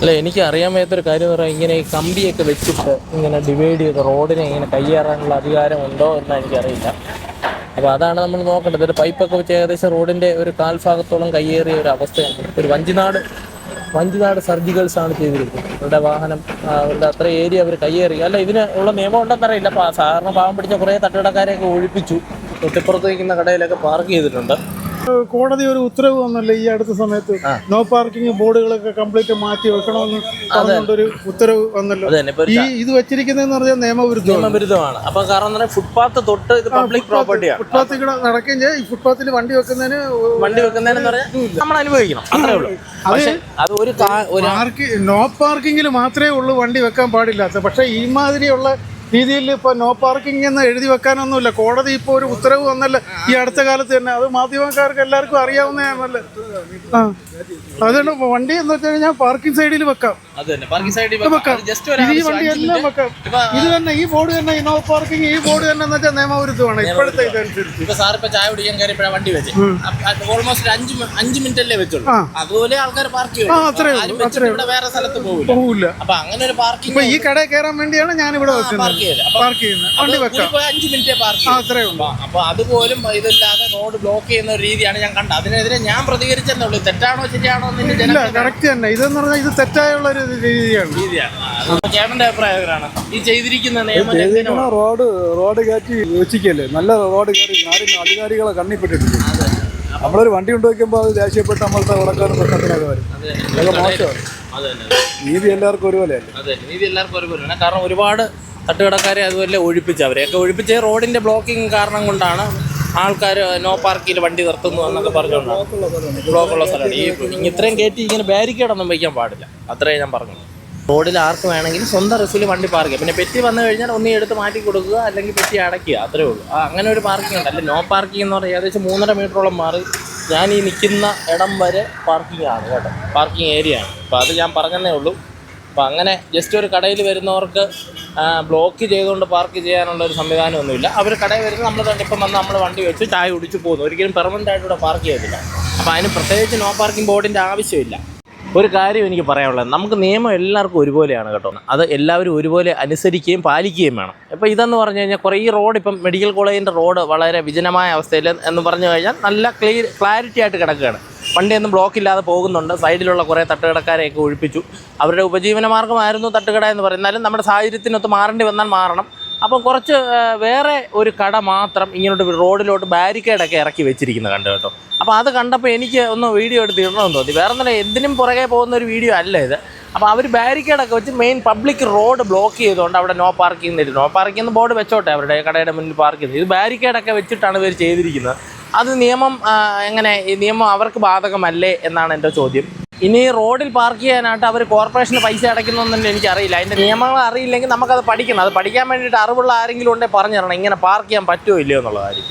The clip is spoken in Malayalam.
അല്ല എനിക്ക് അറിയാൻ വയ്യാത്തൊരു കാര്യം പറയാം ഇങ്ങനെ ഈ കമ്പിയൊക്കെ വെച്ചിട്ട് ഇങ്ങനെ ഡിവൈഡ് ചെയ്ത് റോഡിനെ ഇങ്ങനെ കയ്യേറാനുള്ള അധികാരം ഉണ്ടോ എന്ന് എനിക്കറിയില്ല. അപ്പോൾ അതാണ് നമ്മൾ നോക്കേണ്ടത്. ഒരു പൈപ്പൊക്കെ വെച്ച് ഏകദേശം റോഡിന്റെ ഒരു കാൽഭാഗത്തോളം കയ്യേറിയ ഒരു അവസ്ഥയാണ്. ഒരു വഞ്ചിനാട് വഞ്ചിനാട് സർജിക്കൽസ് ആണ് ചെയ്തിരിക്കുന്നത്. അവരുടെ വാഹനം അവരുടെ അത്ര ഏരിയ അവർ കയ്യേറി അല്ല ഇതിന് ഉള്ള നിയമം ഉണ്ടെന്നറിയില്ല സാധാരണ പാവം പിടിച്ച കുറേ തട്ടുകടക്കാരെയൊക്കെ ഒഴിപ്പിച്ചു. തൊട്ടിപ്പുറത്ത് നിൽക്കുന്ന കടയിലൊക്കെ പാർക്ക് ചെയ്തിട്ടുണ്ട്. കോടതി ഒരു ഉത്തരവ് വന്നല്ലേ ഈ അടുത്ത സമയത്ത് നോ പാർക്കിംഗ് ബോർഡുകളൊക്കെ കംപ്ലീറ്റ് മാറ്റി വെക്കണമെന്ന് പറഞ്ഞുകൊണ്ടൊരു ഉത്തരവ് വന്നല്ലോ. ഈ ഇത് വെച്ചിരിക്കുന്നതെന്ന് പറഞ്ഞാൽ നിയമവിരുദ്ധമാണ്. നിയമവിരുദ്ധമാണ്. അപ്പോൾ കാരണം ഫുട്പാത്ത് തൊട്ട് ഇത് പബ്ലിക് പ്രോപ്പർട്ടിയാണ് ഫുട്പാത്തിൽ കൂടെ നടക്കുകയും ചെയ്യും. ഫുട്പാത്തിൽ വണ്ടി വെക്കുന്നതിന് വണ്ടി വെക്കുന്നതിന് നമ്മൾ അനുഭവിക്കണം. അത്രേ ഉള്ളൂ. അത് ഒരു നോ പാർക്കിംഗിൽ മാത്രമേ ഉള്ളൂ വണ്ടി വെക്കാൻ പാടില്ലാത്ത. പക്ഷെ ഈ മാതിരിയുള്ള രീതിയിൽ ഇപ്പോൾ നോ പാർക്കിംഗ് എന്ന് എഴുതി വെക്കാനൊന്നുമില്ല. കോടതി ഇപ്പോൾ ഒരു ഉത്തരവ് വന്നല്ല ഈ അടുത്ത കാലത്ത് തന്നെ. അത് മാധ്യമക്കാർക്ക് എല്ലാവർക്കും അറിയാവുന്നതാണല്ലോ ആ. അതുകൊണ്ട് വണ്ടി എന്ന് വെച്ച് കഴിഞ്ഞാൽ പാർക്കിംഗ് സൈഡിൽ വെക്കാം. വെക്കാം. ഈ വണ്ടി എല്ലാം വെക്കാം. ഇത് തന്നെ ഈ ബോർഡ് തന്നെ ഈ നോ പാർക്കിംഗ് ഈ ബോർഡ് തന്നെ എന്ന് വെച്ചാൽ നിയമവിരുദ്ധമാണ്. ഇപ്പോഴത്തെ ഇതനുസരിച്ച്. ഇപ്പൊ സാർ ഇപ്പൊ ചായ കുടിക്കാൻ കയറിയപ്പോഴാണ് വണ്ടി വെച്ച്. ഓൾമോസ്റ്റ് അഞ്ച് മി- അഞ്ച് മിനിറ്റ് അല്ലേ വെച്ചുള്ളൂ അതുപോലെ ആൾക്കാർ പാർക്ക് ചെയ്യും. വേറെ സ്ഥലത്ത് പോകില്ല പോകില്ല അപ്പൊ അങ്ങനെ ഒരു പാർക്കിംഗ് ഇപ്പൊ ഈ കടയിൽ കയറാൻ വേണ്ടിയാണ് ഞാൻ ഇവിടെ വെക്കുന്നത്. ചെയ്ത് അപ്പൊ പാർക്ക് ചെയ്യുന്നത് വണ്ടി വെക്കാം. അഞ്ച് മിനിറ്റ് പാർക്ക് അത്രേ ഉള്ളൂ. അപ്പൊ അതുപോലും ഇതില്ലാതെ റോഡ് ബ്ലോക്ക് ചെയ്യുന്ന ഒരു രീതിയാണ് ഞാൻ കണ്ടത്. അതിനെതിരെ ഞാൻ പ്രതികരിച്ചെന്നേ ഉള്ളൂ. തെറ്റാണോ ശരിയാണോ ഇല്ല കറക്റ്റ് തന്നെ. ഇതെന്ന് പറഞ്ഞാൽ ഇത് തെറ്റായുള്ള ഒരു രീതിയാണ്. രീതിയാണ്. ചേട്ടന്റെ അഭിപ്രായം ഈ ചെയ്തിരിക്കുന്ന നിയമം റോഡ് റോഡ് കയറ്റി യോജിക്കല്ലേ നല്ല റോഡ് കയറി ആരും അധികാരികളെ കണ്ണിപ്പെട്ടിട്ടില്ല നമ്മളൊരു വണ്ടി കൊണ്ടുവയ്ക്കുമ്പോൾ അത് ദേഷ്യപ്പെട്ട് നമ്മളത്തെ ഉടക്കാനും പ്രശ്നത്തിനൊക്കെ വരും അതൊക്കെ മോശമാണ്. നീതി എല്ലാവർക്കും ഒരുപോലെയല്ലേ? അതെ. നീതി എല്ലാവർക്കും ഒരുപോലെയാണ്. കാരണം ഒരുപാട് തട്ടുകടക്കാരെ അതുപോലെ ഒഴിപ്പിച്ച് അവരെയൊക്കെ ഒഴിപ്പിച്ച് റോഡിന്റെ ബ്ലോക്കിംഗ് കാരണം കൊണ്ടാണ് ആൾക്കാർ നോ പാർക്കിൽ വണ്ടി നിർത്തുന്നു എന്നൊക്കെ പറഞ്ഞുകൊണ്ടാണ് ബ്ലോക്കുള്ള സ്ഥലമാണ്. ഈ ഇത്രയും കയറ്റി ഇങ്ങനെ ബാരിക്കേഡ് ഒന്നും വയ്ക്കാൻ പാടില്ല. അത്രേ ഞാൻ പറഞ്ഞു റോഡിൽ ആർക്ക് വേണമെങ്കിലും സ്വന്തം റിസിൽ വണ്ടി പാർക്ക് ചെയ്യാം. പിന്നെ പെറ്റി വന്നു കഴിഞ്ഞാൽ ഒന്നീ എടുത്ത് മാറ്റി കൊടുക്കുക അല്ലെങ്കിൽ പെറ്റി അടയ്ക്കുക. അത്രേ ഉള്ളൂ. ആ, അങ്ങനെ ഒരു പാർക്കിംഗ് ഉണ്ട്. അല്ലെ നോ പാർക്കിംഗ് എന്ന് പറയുക ഏകദേശം മൂന്നര മീറ്ററോളം മാറി ഞാൻ ഈ നിൽക്കുന്ന ഇടം വരെ പാർക്കിംഗ് ആണ് കേട്ടോ. പാർക്കിംഗ് ഏരിയ ആണ്. അപ്പോൾ അത് ഞാൻ പറഞ്ഞതേ ഉള്ളൂ. അപ്പോൾ അങ്ങനെ ജസ്റ്റ് ഒരു കടയിൽ വരുന്നവർക്ക് ബ്ലോക്ക് ചെയ്തുകൊണ്ട് പാർക്ക് ചെയ്യാനുള്ള ഒരു സംവിധാനമൊന്നുമില്ല. അവർ കടയിൽ വരുന്ന നമ്മൾ തന്നെ ഇപ്പം വന്ന് നമ്മൾ വണ്ടി വെച്ച് ചായ കുടിച്ച് പോകുന്നു. ഒരിക്കലും പെർമനന്റ് ആയിട്ട് ഇവിടെ പാർക്ക് ചെയ്യത്തില്ല. അപ്പോൾ അതിന് പ്രത്യേകിച്ച് നോ പാർക്കിംഗ് ബോർഡിന്റെ ആവശ്യമില്ല. ഒരു കാര്യം എനിക്ക് പറയാനുള്ളത്. നമുക്ക് നിയമം എല്ലാവർക്കും ഒരുപോലെയാണ് കേട്ടോ. അത് എല്ലാവരും ഒരുപോലെ അനുസരിക്കുകയും പാലിക്കുകയും വേണം. ഇപ്പോൾ ഇതെന്ന് പറഞ്ഞു കഴിഞ്ഞാൽ കുറേ ഈ റോഡ് ഇപ്പം മെഡിക്കൽ കോളേജിന്റെ റോഡ് വളരെ വിജനമായ അവസ്ഥയിൽ എന്ന് പറഞ്ഞു കഴിഞ്ഞാൽ നല്ല ക്ലിയർ ക്ലാരിറ്റി ആയിട്ട് കിടക്കുകയാണ്. വണ്ടിയൊന്നും ബ്ലോക്ക് ഇല്ലാതെ പോകുന്നുണ്ട്. സൈഡിലുള്ള കുറേ തട്ടുകടക്കാരെയൊക്കെ ഒഴിപ്പിച്ചു. അവരുടെ ഉപജീവന മാർഗമായിരുന്നു തട്ടുകട എന്ന് പറയുന്നത്. എന്നാലും നമ്മുടെ സാഹചര്യത്തിനൊത്ത് മാറേണ്ടി വന്നാൽ മാറണം. അപ്പം കുറച്ച് വേറെ ഒരു കട മാത്രം ഇങ്ങോട്ട് റോഡിലോട്ട് ബാരിക്കേഡൊക്കെ ഇറക്കി വെച്ചിരിക്കുന്നത് കണ്ടു കേട്ടോ. അപ്പോൾ അത് കണ്ടപ്പോൾ എനിക്ക് ഒന്ന് വീഡിയോ എടുത്ത് ഇടണമെന്ന് തോന്നി. വേറെ തന്നെ എന്തിനും പുറകെ പോകുന്ന ഒരു വീഡിയോ അല്ല ഇത്. അപ്പോൾ അവർ ബാരിക്കേഡൊക്കെ വെച്ച് മെയിൻ പബ്ലിക് റോഡ് ബ്ലോക്ക് ചെയ്തുകൊണ്ട് അവിടെ നോ പാർക്കിംഗ് തരും നോ പാർക്കിംഗ് ബോർഡ് വെച്ചോട്ടെ അവരുടെ കടയുടെ മുന്നിൽ പാർക്ക് ചെയ്ത് ഇത് ബാരിക്കേഡൊക്കെ വെച്ചിട്ടാണ് ഇവർ ചെയ്തിരിക്കുന്നത്. അത് നിയമം എങ്ങനെ ഈ നിയമം അവർക്ക് ബാധകമല്ലേ എന്നാണ് എന്റെ ചോദ്യം. ഇനി റോഡിൽ പാർക്ക് ചെയ്യാനായിട്ട് അവർ കോർപ്പറേഷന് പൈസ അടയ്ക്കുന്നൊന്നും എനിക്കറിയില്ല അതിന്റെ നിയമങ്ങൾ അറിയില്ലെങ്കിൽ നമുക്കത് പഠിക്കണം. അത് പഠിക്കാൻ വേണ്ടിയിട്ട് അറിവുള്ള ആരെങ്കിലും ഉണ്ടെങ്കിൽ പറഞ്ഞു തരണം ഇങ്ങനെ പാർക്ക് ചെയ്യാൻ പറ്റുമോ ഇല്ലയോ എന്നുള്ള കാര്യം.